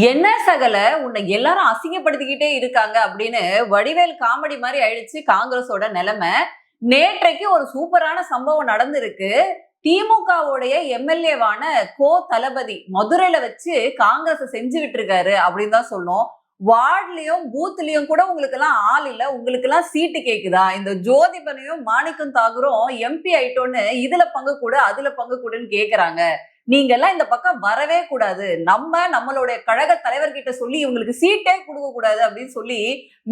என்ன சகல? உன்னை எல்லாரும் அசிங்கப்படுத்திக்கிட்டே இருக்காங்க அப்படின்னு வடிவேல் காமெடி மாதிரி ஆயிடுச்சு காங்கிரஸோட நிலைமை. நேற்றைக்கு ஒரு சூப்பரான சம்பவம் நடந்திருக்கு. திமுகவுடைய எம்எல்ஏவான கோ தளபதி மதுரையில வச்சு காங்கிரஸ் செஞ்சு விட்டுருக்காரு அப்படின்னு தான் சொன்னோம். வார்ட்லயும் பூத்லயும் கூட உங்களுக்கு எல்லாம் ஆள் இல்ல. உங்களுக்கு எல்லாம் சீட்டு கேக்குதா? இந்த ஜோதிபனையும் மாணிக்கம் தாகூரும் எம்பி ஆயிட்டோன்னு இதுல பங்கு கூட அதுல பங்கு கூடன்னு கேக்குறாங்க. நீங்க எல்லாம் இந்த பக்கம் வரவே கூடாது. நம்ம நம்மளுடைய கழக தலைவர்கிட்ட சொல்லி இவங்களுக்கு சீட்டே கொடுக்க கூடாது அப்படின்னு சொல்லி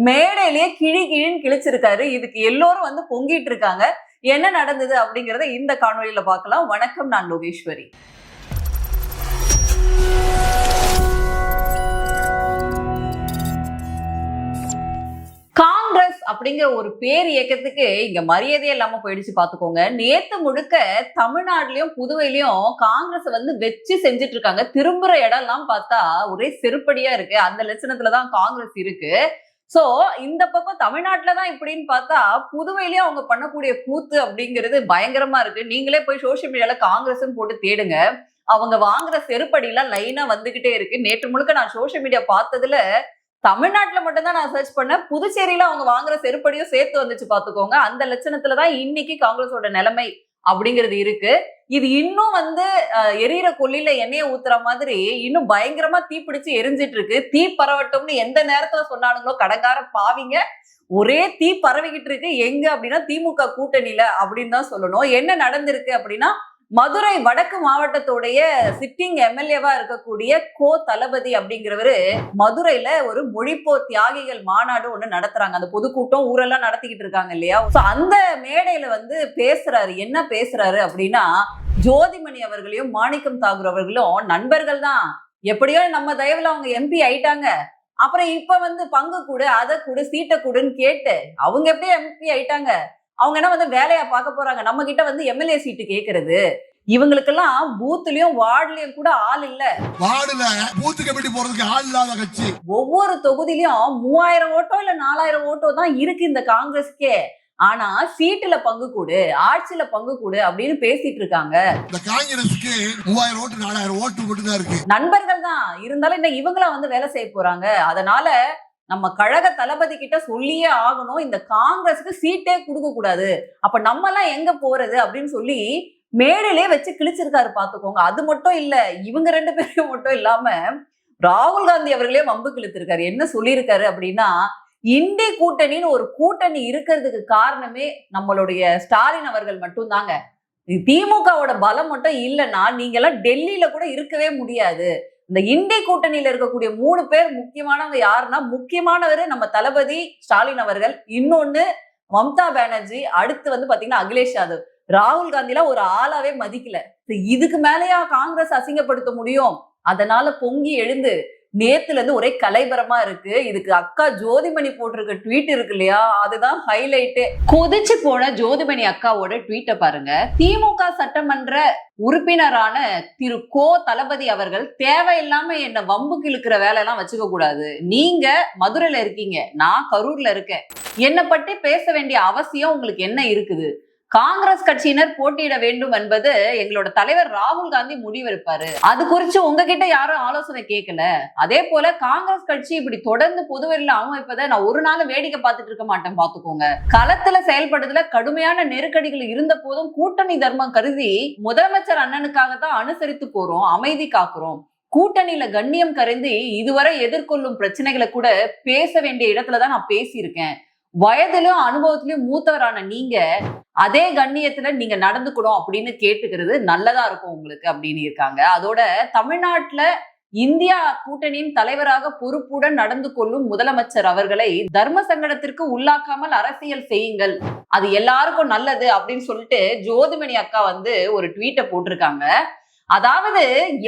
மேடையிலேயே கிழி கிழின்னு கிழிச்சிருக்காரு. இதுக்கு எல்லோரும் வந்து பொங்கிட்டு இருக்காங்க. என்ன நடந்தது அப்படிங்கறத இந்த காணொலியில பார்க்கலாம். வணக்கம் நான் லோகேஸ்வரி. அப்படிங்கிற ஒரு பேர் இயக்கத்துக்கு இங்க மரியாதையே இல்லாம போயிடுச்சு பாத்துக்கோங்க. நேத்து முழுக்க தமிழ்நாட்டிலயும் புதுவையிலயும் காங்கிரஸ் வந்து வச்சு செஞ்சுட்டு இருக்காங்க திரும்புற இடம்லாம் பார்த்தா ஒரே செருப்படியா இருக்கு. அந்த லட்சணத்துலதான் காங்கிரஸ் இருக்கு. சோ இந்த பக்கம் தமிழ்நாட்டுல தான் இப்படின்னு பார்த்தா புதுவையிலயும் அவங்க பண்ணக்கூடிய கூத்து அப்படிங்கிறது பயங்கரமா இருக்கு. நீங்களே போய் சோஷியல் மீடியால காங்கிரஸ்ன்னு போட்டு தேடுங்க. அவங்க வாங்குற செருப்படிலாம் லைனா வந்துகிட்டே இருக்கு. நேற்று முழுக்க நான் சோஷியல் மீடியா பார்த்ததுல தமிழ்நாட்டில் மட்டும்தான் நான் சர்ச் பண்ணேன். புதுச்சேரியில அவங்க வாங்குற செருப்படியும் சேர்த்து வந்துச்சு பாத்துக்கோங்க. அந்த லட்சணத்துல தான் இன்னைக்கு காங்கிரஸோட நிலைமை அப்படிங்கிறது இருக்கு. இது இன்னும் வந்து எரியிற கொல்லில எண்ணெயை ஊத்துற மாதிரி இன்னும் பயங்கரமா தீ பிடிச்சு எரிஞ்சிட்டு இருக்கு. தீ பரவட்டும்னு எந்த நேரத்துல சொன்னானுங்களோ கடங்கார பாவிங்க. ஒரே தீ பரவிக்கிட்டு இருக்கு. எங்க அப்படின்னா திமுக கூட்டணியில அப்படின்னு தான் சொல்லணும். என்ன நடந்திருக்கு அப்படின்னா மதுரை வடக்கு மாவட்டத்துடைய சிட்டிங் எம்எல்ஏவா இருக்கக்கூடிய கோ தளபதி அப்படிங்கிறவரு மதுரையில ஒரு மொழிப்போர் தியாகிகள் மாநாடு ஒண்ணு நடத்துறாங்க. அந்த பொதுக்கூட்டம் ஊரெல்லாம் நடத்திக்கிட்டு இருக்காங்க இல்லையா? அந்த மேடையில வந்து பேசுறாரு. என்ன பேசுறாரு அப்படின்னா ஜோதிமணி அவர்களையும் மாணிக்கம் தாகூர் அவர்களும் நண்பர்கள் தான். எப்படியோ நம்ம தயவுல அவங்க எம்பி ஆயிட்டாங்க. அப்புறம் இப்ப வந்து பங்கு கொடு அதை கொடு சீட்டை கொடுன்னு கேட்டு அவங்க எப்படி எம்பி ஆயிட்டாங்க? அவங்க என்ன வந்து வேலையா பார்க்க போறாங்க? நம்ம கிட்ட வந்து எம்எல்ஏ சீட்டு கேட்கறது இவங்களுக்கெல்லாம் பூத்துலயும் வார்டுலயும் கூட ஆள் இல்ல. வார்டுல பூத்து கமிட்டி போறதுக்கு ஆள் இல்லாத கட்சி. ஒவ்வொரு தொகுதியிலயும் மூவாயிரம் ஓட்டோ இல்ல நாலாயிரம் ஓட்டோ தான் இருக்கு இந்த காங்கிரஸ்க்கே. ஆனா சீட்டுல பங்கு கொடு ஆட்சியில பங்கு கொடு அப்படின்னு பேசிட்டு இருக்காங்க. இந்த காங்கிரஸுக்கு மூவாயிரம் ஓட்டு நாலாயிரம் ஓட்டு மட்டும் தான் இருக்கு. நண்பர்கள் தான். இருந்தாலும் என்ன இவங்களா வந்து வேலை செய்ய போறாங்க. அதனால நம்ம கழக தளபதி கிட்ட சொல்லியே ஆகணும். இந்த காங்கிரஸுக்கு சீட்டே கொடுக்க கூடாது. அப்ப நம்ம எல்லாம் எங்க போறது அப்படின்னு சொல்லி மேடையிலே வச்சு கிழிச்சிருக்காரு பாத்துக்கோங்க அது மட்டும் இல்ல இவங்க ரெண்டு பேரையும் மட்டும் இல்லாம ராகுல் காந்தி அவர்களே வம்பு கிழித்திருக்காரு. என்ன சொல்லியிருக்காரு அப்படின்னா இந்தி கூட்டணின்னு ஒரு கூட்டணி இருக்கிறதுக்கு காரணமே நம்மளுடைய ஸ்டாலின் அவர்கள் மட்டும்தாங்க. திமுகவோட பலம் மட்டும் இல்லைன்னா நீங்க எல்லாம் டெல்லியில கூட இருக்கவே முடியாது. இந்த இந்தி கூட்டணியில இருக்கக்கூடிய மூணு பேர் முக்கியமானவங்க யாருன்னா முக்கியமானவர் நம்ம தளபதி ஸ்டாலின் அவர்கள். இன்னொன்னு மம்தா பானர்ஜி அடுத்து வந்து பாத்தீங்கன்னா அகிலேஷ் யாதவ். ராகுல் காந்திலாம் ஒரு ஆளாவே மதிக்கல. இதுக்கு மேலயா காங்கிரஸ் அசிங்கப்படுத்த முடியும்? அதனால பொங்கி எழுந்து நேத்துல இருந்து ஒரே கலைபரமா இருக்கு. இதுக்கு அக்கா ஜோதிமணி போட்டிருக்க ட்வீட் இருக்கு இல்லையா? அதுதான் ஹைலைட்டு கொதிச்சு போன ஜோதிமணி அக்காவோட ட்வீட்டை பாருங்க. திமுக சட்டமன்ற உறுப்பினரான திரு கோ தளபதி அவர்கள் தேவையில்லாம என்ன வம்புக்கு இழுக்கிற வேலையெல்லாம் வச்சுக்க கூடாது. நீங்க மதுரையில இருக்கீங்க. நான் கரூர்ல இருக்கேன். என்னை பற்றி பேச வேண்டிய அவசியம் உங்களுக்கு என்ன இருக்குது? காங்கிரஸ் கட்சியினர் போட்டியிட வேண்டும் என்பது எங்களோட தலைவர் ராகுல் காந்தி முடிவெடுப்பாரு. அது குறித்து உங்ககிட்ட யாரும் ஆலோசனை கேட்கல. அதே போல காங்கிரஸ் கட்சி இப்படி தொடர்ந்து பொதுவெளியில அமைப்பதை நான் ஒரு நாள் வேடிக்கை பார்த்துட்டு இருக்க மாட்டேன் பாத்துக்கோங்க. களத்துல செயல்படுறதுல கடுமையான நெருக்கடிகள் இருந்த போதும் கூட்டணி தர்மம் கருதி முதலமைச்சர் அண்ணனுக்காக தான் அனுசரித்து போறோம் அமைதி காக்குறோம். கூட்டணியில கண்ணியம் கருந்தி இதுவரை எதிர்கொள்ளும் பிரச்சனைகளை கூட பேச வேண்டிய இடத்துல தான் நான் பேசியிருக்கேன். வயதிலும் அனுபவத்திலும் மூத்தவரான நீங்க அதே கண்ணியத்துல நீங்க நடந்துக்கணும் அப்படின்னு கேட்டுக்கிறது நல்லதா இருக்கும் உங்களுக்கு அப்படின்னு இருக்காங்க. அதோட தமிழ்நாட்டுல இந்தியா கூட்டணியின் தலைவராக பொறுப்புடன் நடந்து கொள்ளும் முதலமைச்சர் அவர்களை தர்ம சங்கடத்திற்கு உள்ளாக்காமல் அரசியல் செய்யுங்கள். அது எல்லாருக்கும் நல்லது அப்படின்னு சொல்லிட்டு ஜோதிமணி அக்கா வந்து ஒரு ட்வீட்டை போட்டிருக்காங்க. அதாவது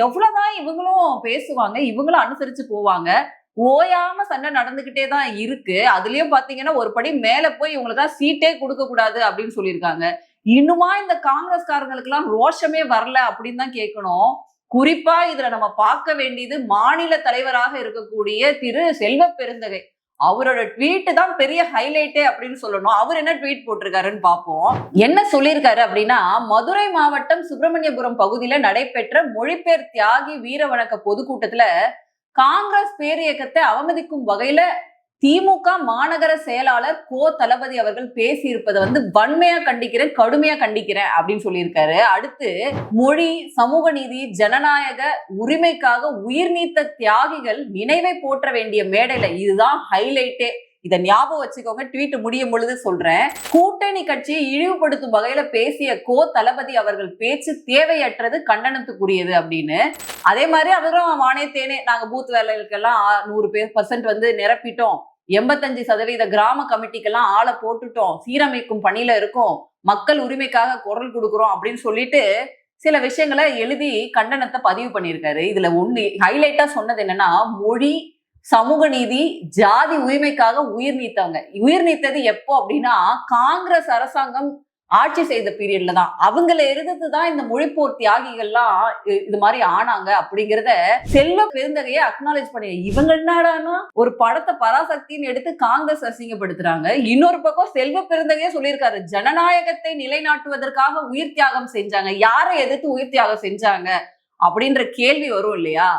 எவ்வளவுதான் இவங்களும் பேசுவாங்க இவங்களும் அனுசரிச்சு போவாங்க. ஓயாம சண்டை நடந்துகிட்டே தான் இருக்கு. அதுலயும் பாத்தீங்கன்னா ஒரு படி மேல போய் இவங்களுக்கு சீட்டே கொடுக்க கூடாது அப்படின்னு சொல்லியிருக்காங்க. இன்னுமா இந்த காங்கிரஸ்காரங்களுக்கு எல்லாம் ரோஷமே வரல அப்படின்னு தான் கேட்கணும் குறிப்பா இதுல நம்ம பார்க்க வேண்டியது மாநில தலைவராக இருக்கக்கூடிய திரு செல்வ பெருந்தகை. அவரோட ட்வீட் தான் பெரிய ஹைலைட்டே அப்படின்னு சொல்லணும். அவர் என்ன ட்வீட் போட்டிருக்காருன்னு பார்ப்போம். என்ன சொல்லியிருக்காரு அப்படின்னா மதுரை மாவட்டம் சுப்பிரமணியபுரம் பகுதியில நடைபெற்ற மொழிபெயர் தியாகி வீர வணக்க பொதுக்கூட்டத்துல காங்கிரஸ் பேரியக்கத்தை அவமதிக்கும் வகையில திமுக மாநகர செயலாளர் கோ தளபதி அவர்கள் பேசி இருப்பதை வந்து வன்மையா கண்டிக்கிறேன் கடுமையா கண்டிக்கிறேன் அப்படின்னு சொல்லியிருக்காரு. அடுத்து மொழி சமூக நீதி ஜனநாயக உரிமைக்காக உயிர் நீத்த தியாகிகள் நினைவை போற்ற வேண்டிய மேடையில இதுதான் ஹைலைட்டே இதை ஞாபகம் வச்சுக்கோங்க ட்வீட் முடியும் பொழுது சொல்றேன். கூட்டணி கட்சியை இழிவுபடுத்தும் வகையில பேசிய கோ தளபதி அவர்கள் பேச்சு தேவையற்றது கண்டனத்துக்குரியது அப்படின்னு. அதே மாதிரி அவரும் வானே தேனே நாங்க பூத் வேலைகளுக்கெல்லாம் நூறு பேர் பர்சன்ட் வந்து நிரப்பிட்டோம். எண்பத்தஞ்சு சதவீத கிராம கமிட்டிக்கெல்லாம் ஆளை போட்டுட்டோம். சீரமைக்கும் பணியில இருக்கோம். மக்கள் உரிமைக்காக குரல் கொடுக்குறோம் அப்படின்னு சொல்லிட்டு சில விஷயங்களை எழுதி கண்டனத்தை பதிவு பண்ணியிருக்காரு. இதுல ஒண்ணு ஹைலைட்டா சொன்னது என்னன்னா மொழி சமூக நீதி ஜாதி உரிமைக்காக உயிர் நீத்தவங்க உயிர் நீத்தது எப்போ அப்படின்னா காங்கிரஸ் அரசாங்கம் ஆட்சி செய்த பீரியட்ல தான். அவங்கள இருந்தது தான் இந்த மொழிப்போர் தியாகிகள்லாம் இ- இது மாதிரி ஆனாங்க அப்படிங்கிறத செல்வ பெருந்தகையை அக்னாலேஜ் பண்ணி இவங்க என்னடான்னா ஒரு படத்தை பராசக்தின்னு எடுத்து காங்கிரஸ் அசிங்கப்படுத்துறாங்க. இன்னொரு பக்கம் செல்வ பெருந்தகையே சொல்லியிருக்காரு ஜனநாயகத்தை நிலைநாட்டுவதற்காக உயிர் தியாகம் செஞ்சாங்க. யாரை எதிர்த்து உயிர் தியாகம் செஞ்சாங்க? அப்படின்ற கேள்வி வரும் இல்லையா?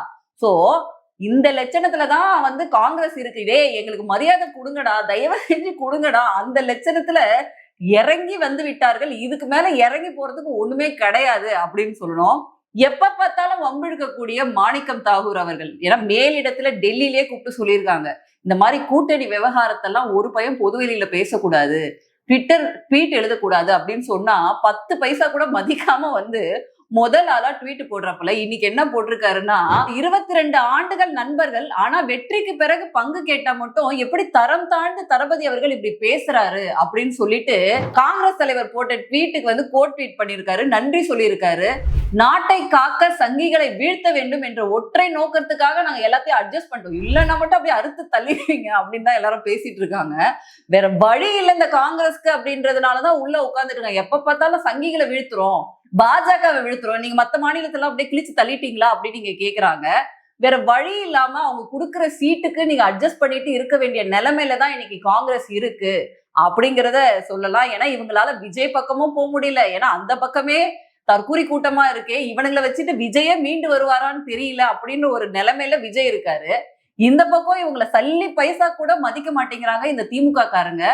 சோ இந்த லட்சணத்துல தான் வந்து காங்கிரஸ் இருக்கு. டே எங்களுக்கு மரியாதை கொடுங்கடா தயவு செஞ்சு கொடுங்கடா. அந்த லட்சணத்துல இறங்கி வந்து விட்டார்கள். இதுக்கு மேல இறங்கி போறதுக்கு ஒண்ணுமே கிடையாது அப்படின்னு சொல்லணும். எப்ப பார்த்தாலும் வம்பிழுக்கக்கூடிய மாணிக்கம் தாகூர் அவர்கள். ஏன்னா மேலிடத்துல டெல்லியிலே கூப்பிட்டு சொல்லியிருக்காங்க. இந்த மாதிரி கூட்டணி விவகாரத்தெல்லாம் ஒரு பையன் பொதுவெளியில பேசக்கூடாது. ட்விட்டர் ட்வீட் எழுதக்கூடாது அப்படின்னு சொன்னா பத்து பைசா கூட மதிக்காம வந்து முதல் ஆளா ட்வீட் போடுறப்பல இன்னைக்கு என்ன போட்டிருக்காருன்னா இருபத்தி ரெண்டு ஆண்டுகள் நண்பர்கள் ஆனா வெற்றிக்கு பிறகு பங்கு கேட்டா மட்டும் எப்படி தரம் தாழ்ந்து தளபதி அவர்கள் இப்படி பேசுறாரு அப்படின்னு சொல்லிட்டு காங்கிரஸ் தலைவர் போட்ட ட்வீட்டுக்கு வந்து கோட் ட்வீட் பண்ணியிருக்காரு நன்றி சொல்லியிருக்காரு. நாட்டை காக்க சங்கிகளை வீழ்த்த வேண்டும் என்ற ஒற்றை நோக்கத்துக்காக நாங்க எல்லாத்தையும் அட்ஜஸ்ட் பண்ணிட்டோம். இல்லைன்னா மட்டும் அப்படியே அறுத்து தள்ளிடுவீங்க அப்படின்னு தான் எல்லாரும் பேசிட்டு இருக்காங்க. வேற வழி இல்லை இந்த காங்கிரஸ்க்கு அப்படின்றதுனாலதான் உள்ள உட்கார்ந்துட்டு இருக்காங்க. எப்ப பார்த்தாலும் சங்கிகளை வீழ்த்துறோம். பாஜகவை விழுத்துறோம் நீங்க மத்த மாநிலத்துல அப்படியே கிழிச்சு தள்ளிட்டீங்களா அப்படின்னு நீங்க கேக்குறாங்க. வேற வழி இல்லாம அவங்க கொடுக்குற சீட்டுக்கு நீங்க அட்ஜஸ்ட் பண்ணிட்டு இருக்க வேண்டிய நிலைமையில தான் இன்னைக்கு காங்கிரஸ் இருக்கு அப்படிங்கிறத சொல்லலாம். ஏன்னா இவங்களால விஜய் பக்கமும் போக முடியல. ஏன்னா அந்த பக்கமே தற்கூரி கூட்டமா இருக்கே. இவனுங்களை வச்சுட்டு விஜயே மீண்டு வருவாரான்னு தெரியல அப்படின்னு ஒரு நிலைமையில விஜய் இருக்காரு. இந்த பக்கம் இவங்களை சல்லி பைசா கூட மதிக்க மாட்டேங்கிறாங்க இந்த திமுக காரங்க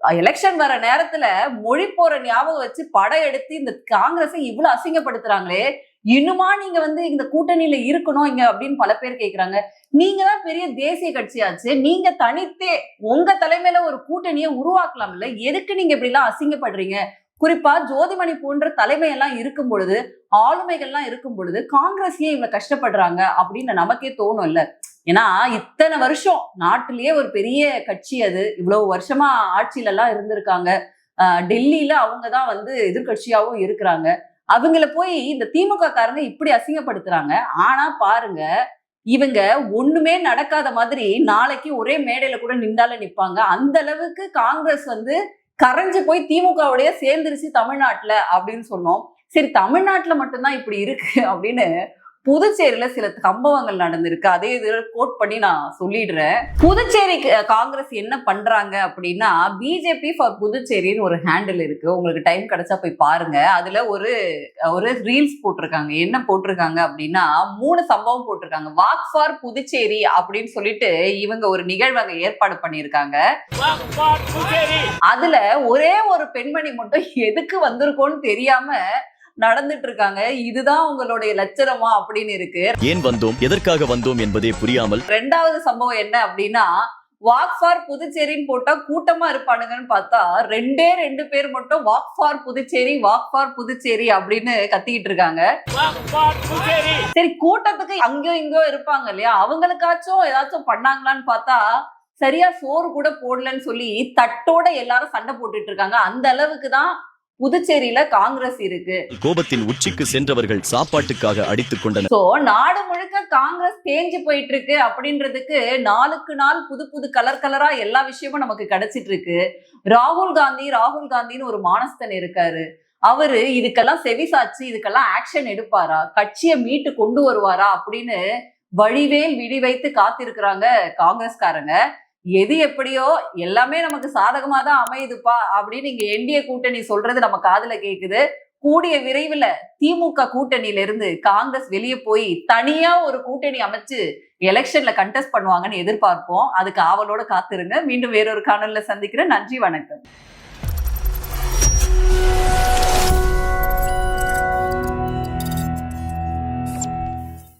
எலெக்ஷன் வர நேரத்துல மொழி போற ஞாபகம் வச்சு படம் எடுத்து இந்த காங்கிரஸை இவ்வளவு அசிங்கப்படுத்துறாங்களே இன்னுமா நீங்க வந்து இந்த கூட்டணியில இருக்கணும் இங்க அப்படின்னு பல பேர் கேக்குறாங்க. நீங்க தான் பெரிய தேசிய கட்சியாச்சு நீங்க தனித்தே உங்க தலைமையில ஒரு கூட்டணியை உருவாக்கலாம்ல எதுக்கு நீங்க இப்படி எல்லாம் அசிங்கப்படுறீங்க? குறிப்பா ஜோதிமணி போன்ற தலைமையெல்லாம் இருக்கும் பொழுது ஆளுமைகள்லாம் இருக்கும் பொழுது காங்கிரஸ் ஏன் இவ்வளவு கஷ்டப்படுறாங்க அப்படின்னு நமக்கே தோணும் இல்ல ஏன்னா இத்தனை வருஷம் நாட்டிலேயே ஒரு பெரிய கட்சி அது. இவ்வளவு வருஷமா ஆட்சியில எல்லாம் இருந்திருக்காங்க டெல்லியில அவங்க தான் வந்து எதிர்கட்சியாவும் இருக்கிறாங்க. அவங்கள போய் இந்த திமுக காரங்க இப்படி அசிங்கப்படுத்துறாங்க. ஆனா பாருங்க இவங்க ஒண்ணுமே நடக்காத மாதிரி நாளைக்கு ஒரே மேடையில கூட நின்றால நிப்பாங்க. அந்த அளவுக்கு காங்கிரஸ் வந்து கரைஞ்சு போய் திமுகவுடைய சேர்ந்துருச்சு தமிழ்நாட்டுல அப்படின்னு சொன்னோம். சரி தமிழ்நாட்டுல மட்டும்தான் இப்படி இருக்கு அப்படின்னு புதுச்சேரியில சில சம்பவங்கள் நடந்திருக்கு. அதே இது கோட் பண்ணி நான் சொல்லிடுறேன். புதுச்சேரி காங்கிரஸ் என்ன பண்றாங்க அப்படின்னா பிஜேபி ஃபார் புதுச்சேரின்னு ஒரு ஹேண்டில் இருக்கு. உங்களுக்கு டைம் கிடைச்சா போய் பாருங்க. அதுல ஒரு ஒரு ரீல்ஸ் போட்டிருக்காங்க. என்ன போட்டிருக்காங்க அப்படின்னா மூணு சம்பவம் போட்டிருக்காங்க. வாக் ஃபார் புதுச்சேரி அப்படின்னு சொல்லிட்டு இவங்க ஒரு நிகழ்வகை ஏற்பாடு பண்ணியிருக்காங்க. அதுல ஒரே ஒரு பெண்மணி மட்டும் எதுக்கு வந்திருக்கோன்னு தெரியாம நடந்துட்டு இருக்காங்க இதுதான் உங்களுடைய லட்சணமா அப்படின்னு இருக்கு. ஏன் வந்தோம்? எதற்காக வந்தோம் என்பதே புரியாமல் ரெண்டாவது சம்பவம் என்ன அப்படின்னா வாக் ஃபார் புதுச்சேரின்னு போட்டா கூட்டமா இருப்பானுங்கன்னு பார்த்தா ரெண்டே ரெண்டு பேர் மட்டும் walk for Puducherry walk for Puducherry அப்படின்னு கத்திக்கிட்டு இருக்காங்க. சரி கூட்டத்துக்கு அங்கேயும் இங்கோ இருப்பாங்க இல்லையா? அவங்களுக்காச்சும் ஏதாச்சும் பண்ணாங்களான்னு பார்த்தா சரியா சோறு கூட போடலன்னு சொல்லி தட்டோட எல்லாரும் சண்டை போட்டுட்டு இருக்காங்க. அந்த அளவுக்கு தான் புதுச்சேரியில காங்கிரஸ் இருக்கு. கோபத்தின் உச்சிக்கு சென்றவர்கள் சாப்பாட்டுக்காக அடித்துக் கொண்டனர். சோ நாடு முழுக்க காங்கிரஸ் தேஞ்சு போயிட்டு இருக்கு அப்படின்றதுக்கு நாளுக்கு நாள் புது புது கலர் கலரா எல்லா விஷயமும் நமக்கு கிடைச்சிட்டு இருக்கு ராகுல் காந்தி ராகுல் காந்தின்னு ஒரு மானஸ்தன் இருக்காரு. அவரு இதுக்கெல்லாம் செவிசாச்சு இதுக்கெல்லாம் ஆக்ஷன் எடுப்பாரா? கட்சியை மீட்டு கொண்டு வருவாரா அப்படின்னு வழிவேல் விழி வைத்து காத்திருக்கிறாங்க காங்கிரஸ்காரங்க. எது எப்படியோ எல்லாமே நமக்கு சாதகமா தான் அமையுதுப்பா அப்படின்னு இங்க என்டிஏ கூட்டணி சொல்றது நம்ம காதுல கேக்குது. கூடிய விரைவில் திமுக கூட்டணியில இருந்து காங்கிரஸ் வெளியே போய் தனியா ஒரு கூட்டணி அமைச்சு எலெக்ஷன்ல கண்டெஸ்ட் பண்ணுவாங்கன்னு எதிர்பார்ப்போம். அதுக்கு ஆவலோட காத்திருங்க. மீண்டும் வேறொரு காணொலியில சந்திக்கிறேன். நன்றி வணக்கம்.